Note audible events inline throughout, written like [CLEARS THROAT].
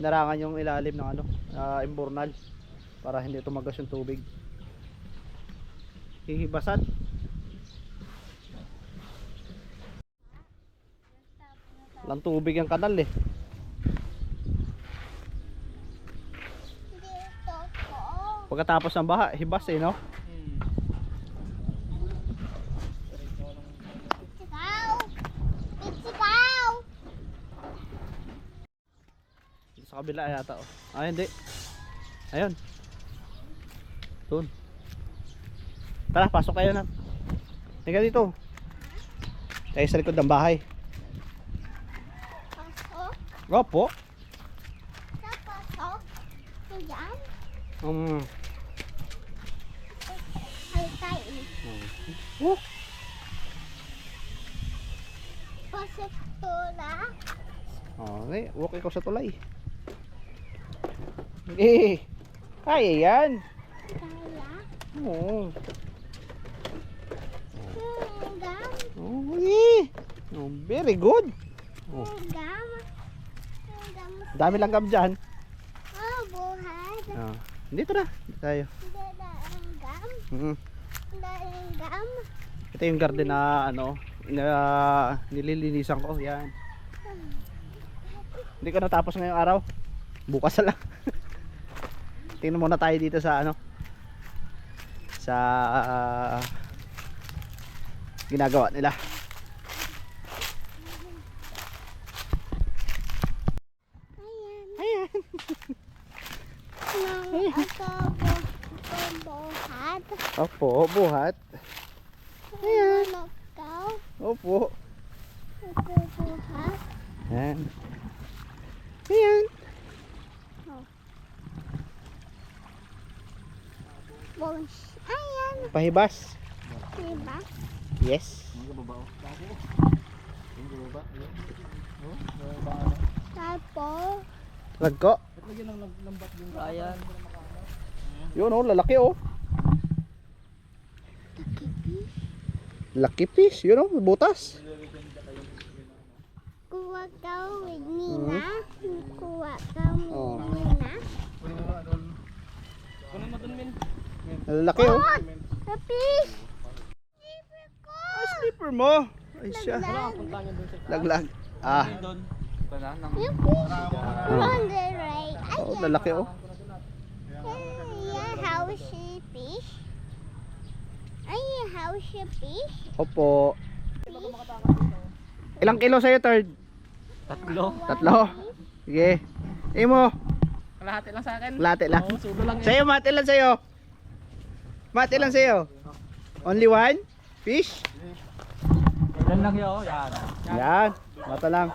narangan yung ilalim ng ano, ah, imbornal para hindi tumagas yung tubig. Hihibasan. Walang tubig ang kanal eh. Pagkatapos ng baha, hibas eh no? Ikaw. Ikaw. Dito sa kabila yata oh. Ah, hindi. Ayun. Doon. Tara, pasok kayo na. Tingnan dito. Tayo sa likod ng bahay. Pasok. Opo. Sa pasok. Ayan. Um, Ay, tayo. oh, Pasok to na. okay, walk ikaw sa tulay. Eh, kaya yan. Kaya. Oo. Oh, eh. Oh, very good. Oh. Dami lang gam dyan. Oh, buhay. Ah, dito na. Dito tayo. Mm. Ito yung garden na ano, na nililinisan ko. Yan. Hindi ko natapos ngayong araw. Bukas na lang. Tingnan muna tayo dito sa ano. Sa ah, ginagawa nila. Ayan. Ayan. Opo, buhat. Ayan. Opo. Ako buhat. Ayan. Ayan. Bons. Ayan. Pahibas. Diba? Yes. Tapos. Lagko. Ayan. Yun oh, lalaki oh. Laki fish, yun oh, butas. Kuha ka with Nina. Kuha ka Oh. with Nina. Lalaki oh. Oh! Kapis! Libre ko! Ah, slipper mo. Ay siya. Naglag. Laglag. Ah, Yung fish. On the right. oh, lalaki oh. How she fish. Ayan, how she fish. Opo. Ilang kilo sa'yo, third? Tatlo. Tatlo. Sige. Imo, Kalahati lang sa akin. late lang. Oo, sudo lang. Sa'yo, mate lang sa'yo. Mate lang sa'yo. Only one? Fish? Yan lang yun. Yan. Yan. Mata lang.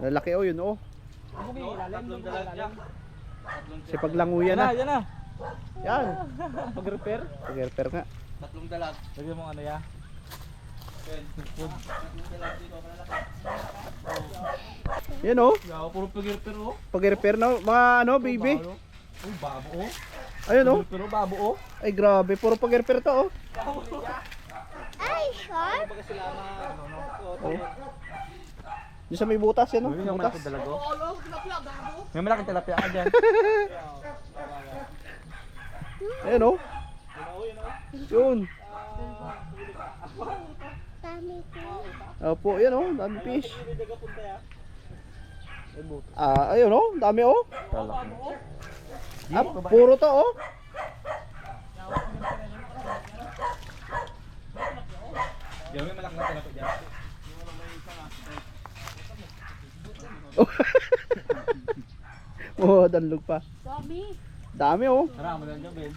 Lalaki oh, yun oh. Si paglanguyan na. Yan na. Yan. Pag-repair. Pag-repair nga. Tatlong dalag. Lagyan mo ano ya. Food. Yan oh. Puro pag-repair oh. Pag-repair na mga ano, baby. Oh, babo oh. Ayun oh. Pero babo oh. Ay grabe, puro pag-repair to oh. Ay, sharp. oh. Diyan sa may butas yan oh. Yung Butas. May malaking tilapia ka dyan. [LAUGHS] Ayun oh. Yun. Dami ko. Opo, yan oh. Dami fish. Ah, ayun oh. Dami oh. Ah, puro to oh. Yung may malaking tilapia dyan. [LAUGHS] Oh, danlog pa. Dami oh. Tara, mo lang Ben.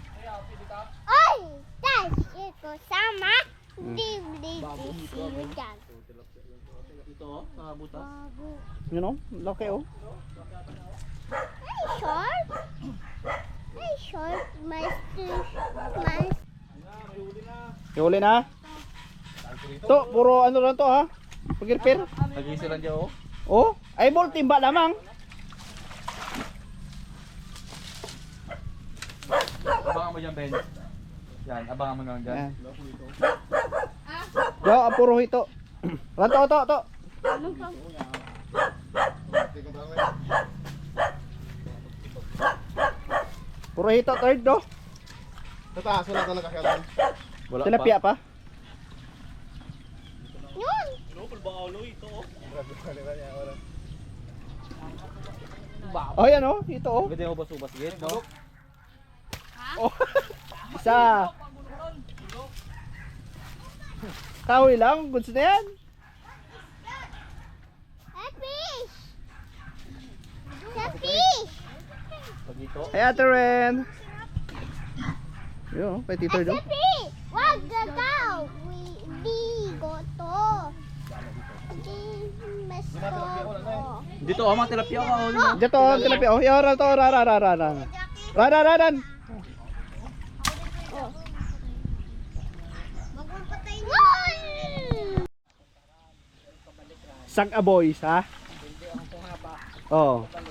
Ay! Das ito sama. Di, di, di, sino dyan? Ito oh, sa butas. Yun oh. Laki oh. Ay, short. Ay, short. Master. Master. Huli na. To, puro ano lang to ha. Pag-repair. Nag-iisi lang dyan oh. Oh, ay ball timba lamang. Abangan mo dyan, Ben. Yan, abangan mo naman dyan. Yan. Yo, puro hito. [CLEARS THROAT] Ranto, to, to. Puro hito, third do. Sa taas, wala ka nakakatan. Wala Tilapia pa. Yun. Oh, yan oh. Hito oh. Pwede mo ubas-ubas gate, no? Oh. [LAUGHS] Isa. Kahoy lang. Gusto na yan. A fish. Sa fish. Pag dito. Hey, Ate Ren. Yun, oh, kay Tito do. fish. Wag gagaw. Di go to. Di mas go. Dito, oh, mga tilapia ka, oh. Dito, oh, tilapia. Oh, yara to. Rara, rara, rara. Rara, rara. Magpapatay na. Sag a boys, ha? Oo. Oh.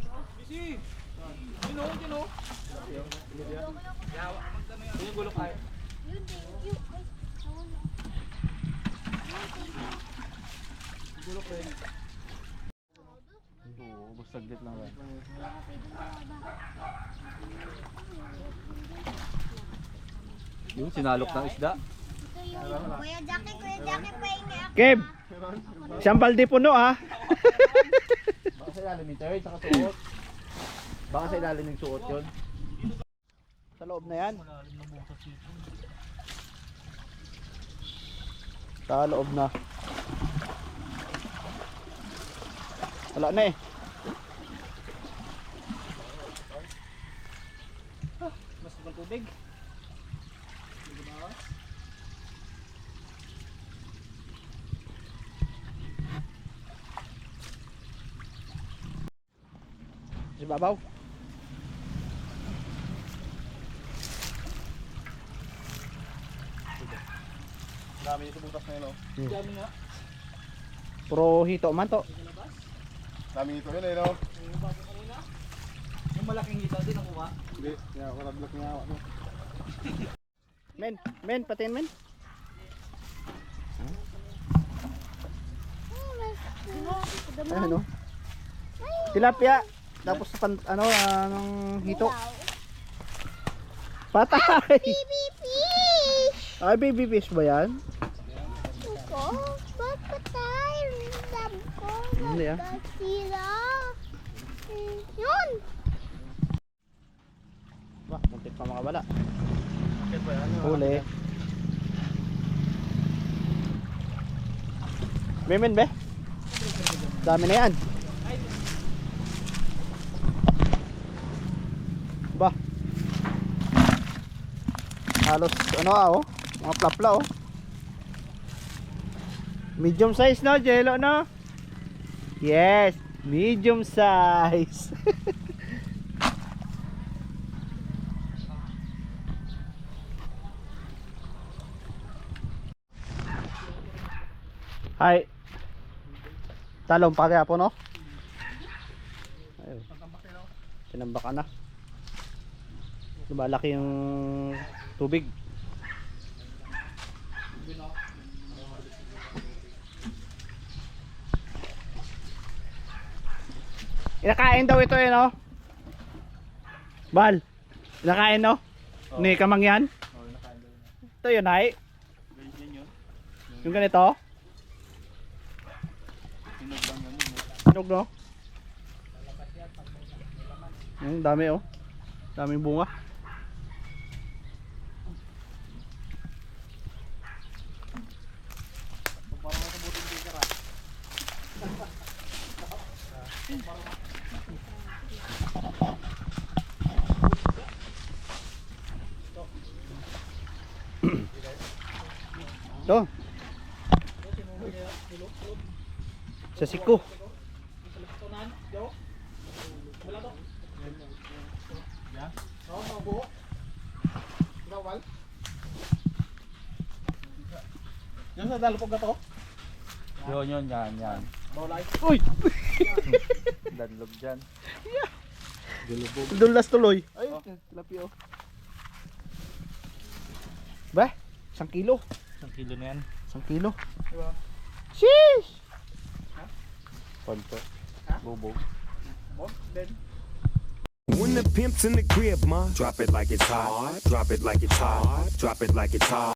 Oo, ubos saglit lang. eh. Yung sinalok ng isda. Kuya Jackie, Kuya Jackie, pahingi ako. Kev, siyang balde puno ha. [LAUGHS] Baka nito, eh, saka suot. Baka sa ilalim ng suot yun. Sa loob na yan. Sa loob na. Wala na eh. Mas ng tubig. Si Babaw. Dami nito butas na yun, oh. Puro hito man to. Dami nito yun, eh, no? Yung malaking hita din nakuha. Hindi, kaya ako nag-block niya ako. [LAUGHS] Men, men, patin men. Ano? Tilapia. Tapos pan, ano, anong hito. Patay! Baby fish! Ay, baby fish ba yan? Ko, papatay. Lab ko, Hindi, ah. magkasira. Yun! Ba, muntik pa makawala. Huli. Memen be? Dami na yan. Ba? Halos ano ah oh. Mga plapla oh. Medium size no, Jello no? Yes, medium size. [LAUGHS] Hi. Talong pa kaya po no? Ayun. Tinambak na. Lumalaki yung tubig. Inakain daw ito eh no? Bal. Inakain no? Ni kamang yan? Ito yun ay. Yung ganito? Hinog no? Ang dami oh. Daming bunga. Ito. Sa siko. Yan sa dalupog na to. Yun, yun, yan, yan. Bawal ay. Uy! [LAUGHS] Danlog dyan. Dulas tuloy. Ay, tilapia oh. Ba? Isang kilo. Isang kilo na yan. Isang kilo. Diba? Sheesh! Panto. Bubog. Bawal. Then. When the pimp's in the crib, ma, drop it like it's hot. Drop it like it's hot. Drop it like it's hot.